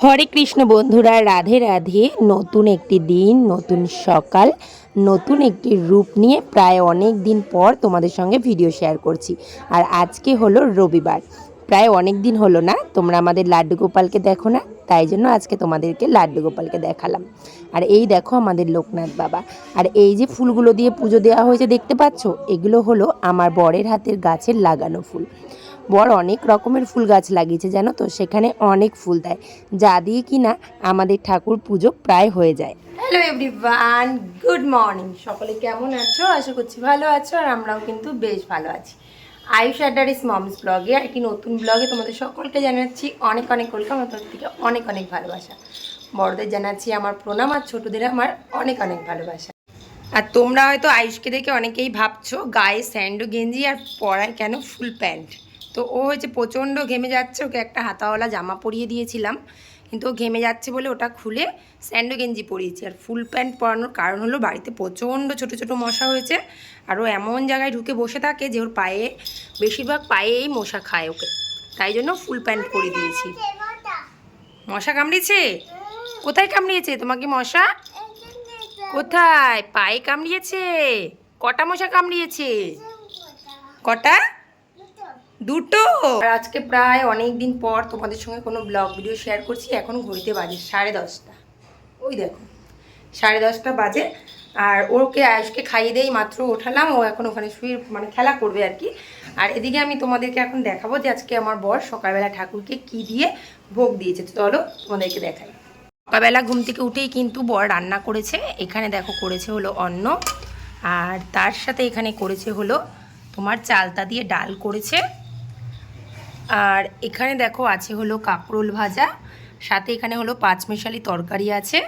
হরে কৃষ্ণ বন্ধুরা, রাধে রাধে। নতুন একটি দিন, নতুন সকাল, নতুন একটি রূপ নিয়ে প্রায় অনেক দিন পর তোমাদের সঙ্গে ভিডিও শেয়ার করছি। আর আজকে হলো রবিবার। প্রায় অনেক দিন হলো না, তোমরা আমাদের লাড্ডু গোপালকে দেখো না, তাই জন্য আজকে তোমাদেরকে লাড্ডু গোপালকে দেখালাম। আর এই দেখো আমাদের লোকনাথ বাবা। আর এই যে ফুলগুলো দিয়ে পুজো দেওয়া হয়েছে, দেখতে পাচ্ছ? এগুলো হলো আমার বরের হাতের গাছের লাগানো ফুল। বর অনেক রকমের ফুল গাছ লাগিয়েছে, জানো তো? সেখানে অনেক ফুল দেয়। যা দিয়ে কিনা আমাদের ঠাকুর পুজো প্রায় হয়ে যায়। হ্যালো এভরিওয়ান গুড মর্নিং সকলে কেমন আছো? আশা করছি ভালো আছো আর আমরাও কিন্তু বেশ ভালো আছি। আয়ুষ অ্যাডারিস মমস ব্লগে আর একটি নতুন ব্লগে তোমাদের সকলকে জানাচ্ছি অনেক অনেক ওয়েলকাম আমার তরফ থেকে অনেক অনেক ভালোবাসা। বড়দের জানাচ্ছি আমার প্রণাম আর ছোটদের আমার অনেক অনেক ভালোবাসা। আর তোমরা হয়তো আয়ুষকে দেখে অনেকেই ভাবছ, গায়ে স্যান্ডো গেঞ্জি আর পরায় কেন ফুল প্যান্ট তো ও হচ্ছে প্রচণ্ড ঘেমে যাচ্ছে, ওকে একটা হাতাওয়ালা জামা পরিয়ে দিয়েছিলাম। কিন্তু ও ঘেমে যাচ্ছে বলে ওটা খুলে স্যান্ডো গেঞ্জি পরিয়েছি। আর ফুল প্যান্ট পরানোর কারণ হলো বাড়িতে প্রচণ্ড ছোট ছোট মশা হয়েছে আর ও এমন জায়গায় ঢুকে বসে থাকে যে ওর পায়ে, বেশিরভাগ পায়েই মশা খায় ওকে। তাই জন্য ফুল প্যান্ট পরিয়ে দিয়েছি। মশা কামড়িয়েছে কোথায় কামড়িয়েছে? তোমাকে মশা? কোথায়? পায়ে কামড়িয়েছে? কটা মশা কামড়িয়েছে? কটা? দুটো। আর আজকে প্রায় অনেক দিন পর তোমাদের সঙ্গে কোনো ব্লগ ভিডিও শেয়ার করছি, এখন ঘড়িতে বাজে সাড়ে দশটা। ওই দেখো, সাড়ে দশটা বাজে। আর ওকে, আয়ুষকে খাইয়ে দেই মাত্র ওঠালাম, ও এখন ওখানে শুয়ে মানে খেলা করবে আর কি। আর এদিকে আমি তোমাদেরকে এখন দেখাবো যে আজকে আমার বর সকালবেলা ঠাকুরকে কি দিয়ে ভোগ দিয়েছে। চলো তোমাদেরকে দেখাই। সকালবেলা ঘুম থেকে উঠেই কিন্তু বর রান্না করেছে। এখানে দেখো করেছে হলো অন্ন, আর তার সাথে এখানে করেছে হলো তোমার চালতা দিয়ে ডাল করেছে। আর এখানে দেখো আছে হলো কাঁকরোল ভাজা সাথে এখানে হলো পাঁচমেশালি তরকারি আছে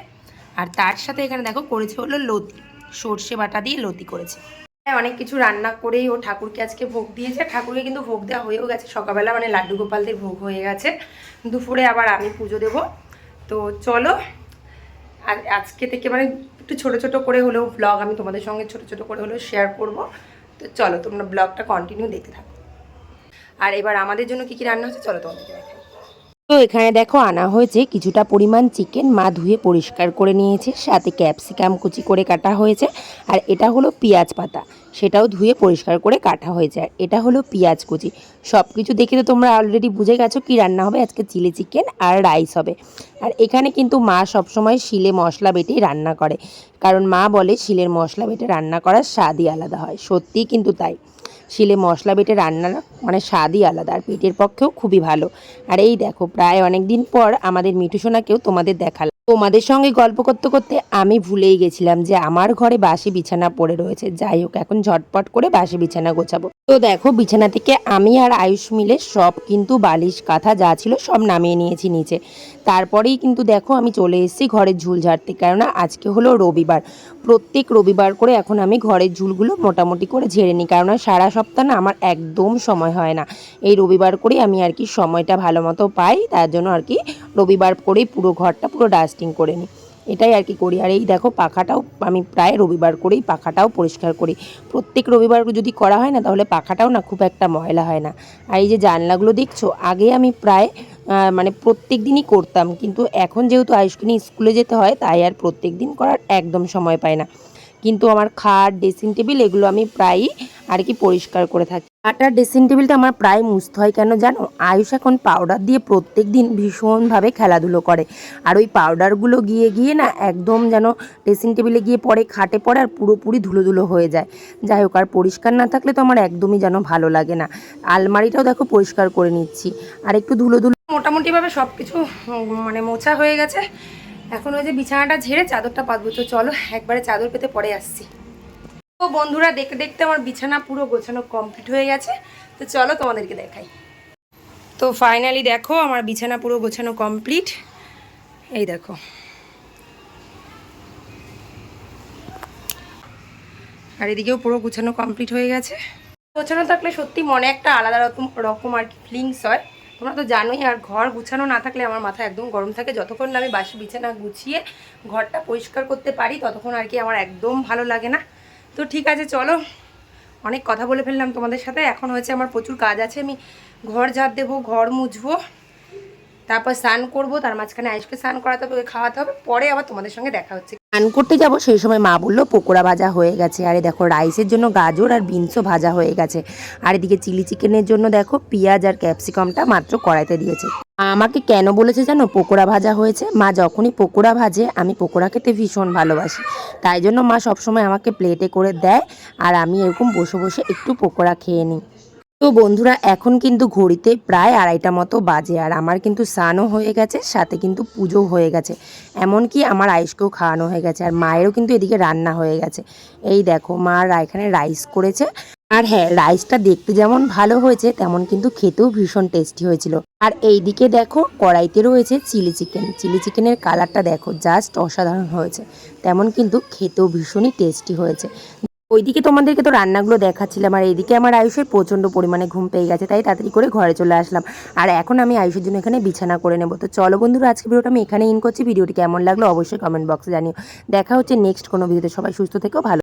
আর তার সাথে এখানে দেখো করেছে হলো লতি সর্ষে বাটা দিয়ে লতি করেছে। হ্যাঁ, অনেক কিছু রান্না করেই ও ঠাকুরকে আজকে ভোগ দিয়েছে ঠাকুরকে কিন্তু ভোগ দেওয়া হয়েও গেছে সকালবেলা মানে লাড্ডু গোপালদের ভোগ হয়ে গেছে। দুপুরে আবার আমি পুজো দেব। তো চলো আর আজকে থেকে মানে একটু ছোট ছোট করে হলেও ব্লগ আমি তোমাদের সঙ্গে ছোট ছোট করে হলেও শেয়ার করব। তো চলো তোমরা ব্লগটা কন্টিনিউ দেখতে থাকো। আর এবার আমাদের জন্য কি কি রান্না হচ্ছে, চলো তোমাদেরকে দেখাই। তো এখানে দেখো আনা হয়েছে কিছুটা পরিমাণ চিকেন, মা ধুয়ে পরিষ্কার করে নিয়েছে, সাথে ক্যাপসিকাম কুচি করে কাটা হয়েছে, আর এটা হলো পেঁয়াজ পাতা, সেটাও ধুয়ে পরিষ্কার করে কাটা হয়েছে, আর এটা হলো পেঁয়াজ কুচি। সব কিছু দেখে তো তোমরা অলরেডি বুঝে গেছো কি রান্না হবে, আজকে চিলি চিকেন আর রাইস হবে। আর এখানে কিন্তু মা সবসময় শিলে মশলা বেটেই রান্না করে, কারণ মা বলে শিলের মশলা বেটে রান্না করার স্বাদই আলাদা হয়, সত্যিই কিন্তু তাই। শিলে মশলা বেটে রান্নার মানে স্বাদই আলাদা আর পেটের পক্ষেও খুবই ভালো। আর এই দেখো, প্রায় অনেক দিন পর আমাদের মিঠু সোনাকেও তোমাদের দেখালাম। তোমাদের সঙ্গে গল্প করতে করতে আমি ভুলেই গেছিলাম যে আমার ঘরে বাসি বিছানা পড়ে রয়েছে। যাই হোক, এখন ঝটপট করে বাসি বিছানা গোছাবো। তো দেখো, বিছানা থেকে আমি আর আয়ুষ মিলে সব কিন্তু বালিশ, কাঁথা যা ছিল সব নামিয়ে নিয়েছি নিচে। তারপরেই কিন্তু দেখো, আমি চলে এসেছি ঘরের ঝুল ঝাড়তে। কেননা আজকে হলো রবিবার। প্রত্যেক রবিবার করে এখন আমি ঘরের ঝুলগুলো মোটামুটি করে ঝেড়ে নিই। কেননা সারা সপ্তাহ না আমার একদম সময় হয় না। এই রবিবার করেই আমি আর কি সময়টা ভালো মতো পাই। তার জন্য আর কি রবিবার করেই পুরো ঘরটা পুরো ডাস্টিং করে নিই এটাই আর কি করি। আর এই দেখো পাখাটাও আমি প্রায় রবিবার করেই পাখাটাও পরিষ্কার করি। প্রত্যেক রবিবার যদি করা হয় না, তাহলে পাখাটাও না খুব একটা ময়লা হয় না। আর এই যে জানলাগুলো দেখছ, আগে আমি প্রায় মানে প্রত্যেক দিনই করতাম। কিন্তু এখন যেহেতু আয়ুষ্কিনী স্কুলে যেতে হয়, তাই আর প্রত্যেক দিন করার একদম সময় পাই না। কিন্তু আমার খাট, ড্রেসিং টেবিল এগুলো আমি প্রায়ই আর কি পরিষ্কার করে থাকি। খাট আর ড্রেসিং টেবিলটা আমার প্রায় মুছতে হয়। কেন জানো? আয়ুষ এখন পাউডার দিয়ে প্রত্যেক দিন ভীষণভাবে খেলাধুলো করে। আর ওই পাউডারগুলো গিয়ে গিয়ে না একদম যেন ড্রেসিং টেবিলে গিয়ে পরে খাটে পড়ে আর পুরোপুরি ধুলো ধুলো হয়ে যায়। যাই হোক, আর পরিষ্কার না থাকলে তো আমার একদমই যেন ভালো লাগে না। আলমারিটাও দেখো পরিষ্কার করে নিচ্ছি। আর একটু ধুলো ধুলো মোটামুটিভাবে সব কিছু মানে মোছা হয়ে গেছে। এখন ওই যে বিছানাটা ঝেড়ে চাদরটা পাতবো। তো চলো, একবারে চাদর পেতে পরে আসছি। তো বন্ধুরা, দেখতে দেখতে আমার বিছানা পুরো গোছানো কমপ্লিট হয়ে গেছে। তো চলো তোমাদেরকে দেখাই। তো ফাইনালি দেখো, আমার বিছানা পুরো গোছানো কমপ্লিট এই দেখো। আর এদিকেও পুরো গোছানো কমপ্লিট হয়ে গেছে। গোছানো থাকলে সত্যি মনে একটা আলাদা রকম রকম আর কি ফিলিংস হয়। তোমরা তো জানোই, আর ঘর গুছানো না থাকলে আমার মাথা একদম গরম থাকে। যতক্ষণ না আমি বাসি বিছানা গুছিয়ে ঘরটা পরিষ্কার করতে পারি, ততক্ষণ আর কি আমার একদম ভালো লাগে না। তো ঠিক আছে, চলো। অনেক কথা বলে ফেললাম তোমাদের সাথে। এখন হয়েছে আমার প্রচুর কাজ আছে। আমি ঘর ঝাড় দেবো, ঘর মুছবো। তারপর স্নান করব, তার মাঝখানে আইসকে স্নান করাতে হবে খাওয়াতে হবে, পরে আবার তোমাদের সঙ্গে দেখা হচ্ছে। স্নান করতে যাব, সেই সময় মা বলল পকোড়া ভাজা হয়ে গেছে, আরে দেখো রাইসের জন্য গাজর আর বিনসও ভাজা হয়ে গেছে। আর এদিকে চিলি চিকেনের জন্য দেখো পেঁয়াজ আর ক্যাপসিকামটা মাত্র কড়াইতে দিয়েছে। আমাকে কেন বলেছে জানো, পকোড়া ভাজা হয়েছে? মা যখনই পকোড়া ভাজে, আমি পকোড়া খেতে ভীষণ ভালোবাসি। তাই জন্য মা সবসময় আমাকে প্লেটে করে দেয়, আর আমি এরকম বসে বসে একটু পকোড়া খেয়ে নিই। তো বন্ধুরা, এখন কিন্তু ঘড়িতে প্রায় আড়াইটা মতো বাজে আর আমার কিন্তু স্নানও হয়ে গেছে, সাথে কিন্তু পুজো হয়ে গেছে। এমনকি আমার আইসকেও খাওয়ানো হয়ে গেছে আর মায়েরও কিন্তু এদিকে রান্না হয়ে গেছে। এই দেখো, মা এখানে রাইস করেছে। আর হ্যাঁ রাইসটা দেখতে যেমন ভালো হয়েছে, তেমন কিন্তু খেতেও ভীষণ টেস্টি হয়েছিল। আর এইদিকে দেখো, কড়াইতে রয়েছে চিলি চিকেন। চিলি চিকেনের কালারটা দেখো, জাস্ট অসাধারণ হয়েছে। তেমন কিন্তু খেতেও ভীষণই টেস্টি হয়েছে। ওইদিকে তোমাদেরকে তো রান্নাগুলো দেখাচ্ছিলাম, আর এইদিকে আমার আয়ুষের প্রচণ্ড পরিমাণে ঘুম পেয়ে গেছে, তাই তাড়াতাড়ি করে ঘরে চলে আসলাম। আর এখন আমি আয়ুষের জন্য এখানে বিছানা করে নেব। তো চলো বন্ধুরা আজকে ভিডিওটা আমি এখানে ইন করছি। ভিডিওটি কেমন লাগল অবশ্যই কমেন্ট বক্সে জানিও। দেখা হচ্ছে নেক্সট কোনো ভিডিওতে সবাই সুস্থ থেকেও ভালো